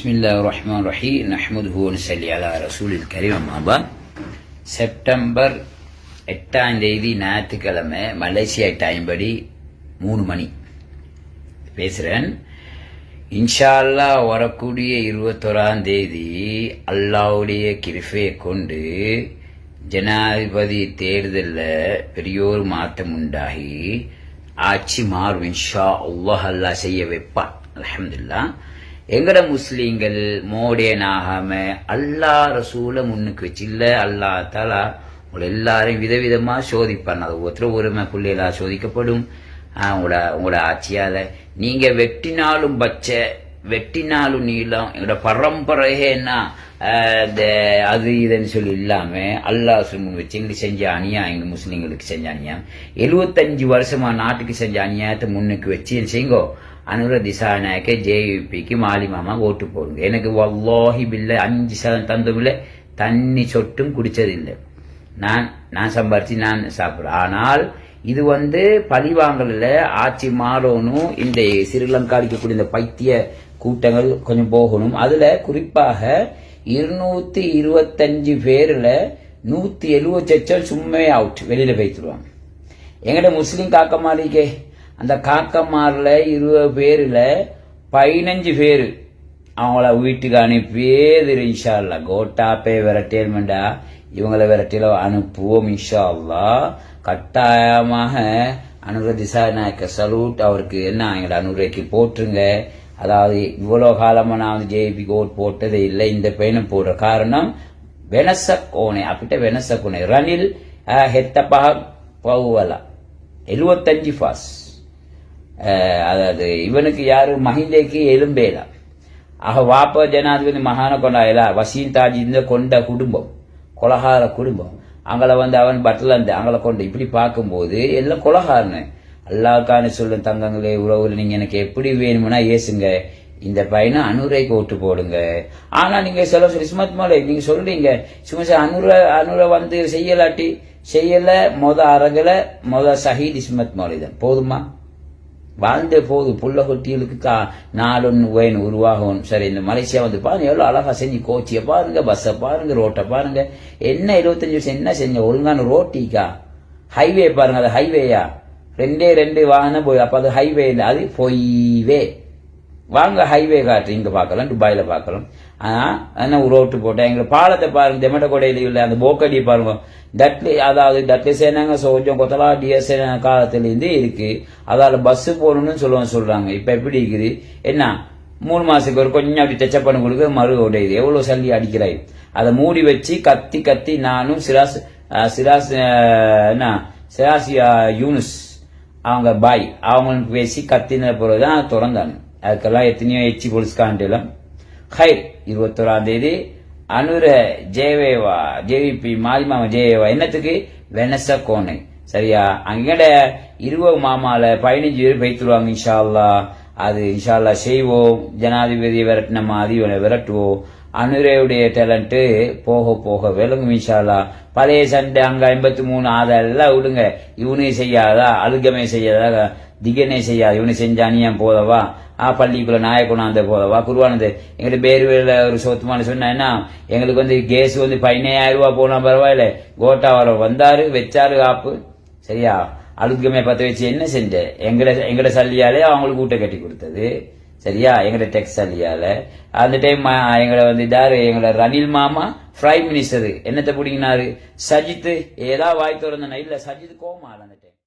பிஸ்மில்லா ரஹ்மான் ரஹி நஹ்மதுஹூன் சல்லி அலா ரசூலில் கரீம் மாபா செப்டம்பர் எட்டாம் தேதி ஞாயிற்றுக்கிழமை மலேசியா டைம் படி மூணு மணி. பேசுகிறேன் இன்ஷால்லா வரக்கூடிய இருபத்தோராம் தேதி அல்லாவுடைய கிருஃபையை கொண்டு ஜனாதிபதி தேர்தலில் பெரியோர் மாற்றம் உண்டாகி ஆட்சி மாறும். இன்ஷா அல்லாஹ் அல்லா செய்ய வைப்பான். அலமதுல்லா எங்கட முஸ்லீம்கள் மோடியனாகாம அல்லா ரசூல முன்னுக்கு வச்சு இல்ல அல்லா தாலா உங்களை எல்லாரையும் விதவிதமா சோதிப்பான். அது ஒருத்தர் ஒருமை பிள்ளைகளா சோதிக்கப்படும். உங்களோட உங்களோட ஆட்சியால நீங்க வெட்டினாலும் பச்சை வெட்டினாலும் நீளம் எங்களோட பரம்பரையே என்ன? இந்த அது இதுன்னு சொல்லி இல்லாம அல்லாஹ் சுமன் வச்சு எங்களுக்கு செஞ்ச அநியாயம் எங்க முஸ்லீம்களுக்கு செஞ்ச அணியா எழுபத்தஞ்சு வருஷமா நாட்டுக்கு செஞ்ச அநியாயத்தை முன்னுக்கு வச்சு செய்யுங்கோ? அனுர திசாநாயக்க ஜேயூபிக்கு மாலி மாமா ஓட்டு போடுங்க. எனக்கு வல்லாஹி பில்ல அஞ்சு சதம் தந்தமில்ல தண்ணி சொட்டும் குடிச்சதில்லை நான் நான் சம்பாரிச்சு நான் சாப்பிட்றேன். ஆனால் இது வந்து பழிவாங்கல ஆட்சி மாறணும். இந்த ஸ்ரீலங்கா கூடிய இந்த பைத்திய கூட்டங்கள் கொஞ்சம் போகணும். அதுல குறிப்பாக இருநூத்தி இருபத்தஞ்சு பேர்ல நூத்தி எழுபத்தி சும்மே அவுட் வெளியில போய்த்துருவாங்க எங்கட முஸ்லீம் காக்கமாளிக்கே அந்த காக்கமாரில் இருபது பேரில் பதினஞ்சு பேர் அவங்கள வீட்டுக்கு அனுப்பி இன்ஷா அல்லா கோட்டாப்பே விரட்டேன்மெண்டா இவங்களை விரட்டில அனுப்புவோம் இன்ஷா அல்லா கட்டாயமாக அனுர திசா நாயக்க சலூட் அவருக்கு. என்ன எங்களை அனுரைக்கு போட்டுருங்க அதாவது இவ்வளோ காலமாக நான் வந்து ஜேபி கோட் போட்டதே இல்லை. இந்த பயணம் போடுற காரணம் வெனசக்கோனை வெனச வெனசக்கோனை. ரணில் ஹெத்தபா பவுவலா எழுபத்தஞ்சு ஃபாஸ்ட் அதாவது இவனுக்கு யாரு? மஹிந்தேக்கு எலும்பேலா ஆக வாப்ப ஜனாதிபதி மகான கொண்டாயிலா? வசீன் தாஜிந்த கொண்ட குடும்பம். கொலகார குடும்பம். அங்களை வந்து அவன் பட்டலந்து அங்களை கொண்டு இப்படி பார்க்கும்போது எல்லாம் கொலகாரனு. அல்லாக்கான்னு சொல்லும் தங்கங்களே உறவுல நீங்க எனக்கு எப்படி வேணும்னா ஏசுங்க. இந்த பையனை அனுரைக்கு ஓட்டு போடுங்க. ஆனா நீங்க சொல்ல சொல்லி சுமத் மலை நீங்க சொல்றீங்க. சும்மா அனுரை அனுர வந்து செய்யலாட்டி செய்யல மொத அரகல மொத சஹீத் இஸ்மத் தான். போதுமா? வாழ்ந்த போது புள்ள கொட்டிகளுக்கு கா நாடொன்னு வேணும் உருவாகும். சரி இந்த மலேசியா வந்து பாருங்க எவ்வளோ அழகாக செஞ்சு கோச்சியை பாருங்க பஸ்ஸை பாருங்க ரோட்டை பாருங்க. என்ன இருபத்தஞ்சு வருஷம் என்ன செஞ்ச? ஒழுங்கான ரோட்டிக்கா ஹைவே பாருங்க அது ஹைவேயா ரெண்டே ரெண்டு வாகனம் போய் அப்போ அது ஹைவே இல்லை அது பொய்வே வாங்க ஹைவே காற்று இங்கே பார்க்கலாம் துபாயில் பார்க்கலாம். ஆனால் என்ன ரோட்டு போட்டேன் எங்களை பாலத்தை பாருங்க தெமட்ட இல்லை அந்த போக்கடி பாருங்க. டட்லி அதாவது டட்லி சேனாங்க கொஞ்சம் கொத்தலா டிஎஸ்என காலத்துலேருந்து இருக்குது அதால் பஸ்ஸு போகணும்னு சொல்லுவாங்க சொல்கிறாங்க இப்போ எப்படி இருக்குது? என்ன? மூணு மாதத்துக்கு ஒரு கொஞ்சம் அப்படி டச்சப் பண்ணி கொடுக்க மறு உடையுது. எவ்வளோ சல்லி அடிக்கிறாய்? அதை மூடி வச்சு கத்தி கத்தி நானும் சிராஸ் சிராஸ் என்ன? சிராஸ் யூனுஸ் அவங்க பாய் அவங்களுக்கு பேசி கத்தின பிறகு தான் திறந்தாங்க. அதுக்கெல்லாம் எத்தனையோ எச்சி பொலிஸ்காண்டிலும் ஹை இருபத்தோராம் தேதி அனுர ஜேவேவா ஜேவிபி மாலிமாமா ஜேவேவா என்னத்துக்கு வெனச கோணை சரியா அங்கட இருபது மாமால பதினஞ்சு பேர் பைத்துருவாங்க இன்ஷா அது இன்ஷா செய்வோம் ஜனாதிபதியை விரட்டின மாதிரி இவனை விரட்டுவோம் அனுரையுடைய டேலண்ட்டு போக போக விளங்கும் இன்ஷா பழைய சண்டை அங்க ஐம்பத்தி மூணு அதெல்லாம் விடுங்க இவனே செய்யாதா அழுகமே செய்யாதா திகனே செய்யாது இவனு செஞ்ச அநியம் போதவா ஆ பள்ளிக்குள்ள நாயக்குணாந்த போதவா குருவானது எங்களுக்கு பேருவேல ஒரு சொத்துமான சொன்னா என்ன எங்களுக்கு வந்து கேஸ் வந்து பதினையாயிரம் ரூபாய் போனா பரவாயில்ல கோட்டா வர வந்தாரு வச்சாரு காப்பு சரியா அழுக்கமே பத்த வச்சு என்ன செஞ்ச எங்கட எங்கட சல்லியாலே அவங்களுக்கு ஊட்ட கட்டி கொடுத்தது சரியா எங்கட டெக்ஸ் சல்லியால அந்த டைம் எங்களை வந்து இதாரு எங்களை ரணில் மாமா பிரைம் மினிஸ்டர் என்னத்தை பிடிங்கினாரு சஜித் ஏதா வாய் திறந்த இல்ல சஜித் கோமாள் அந்த டைம்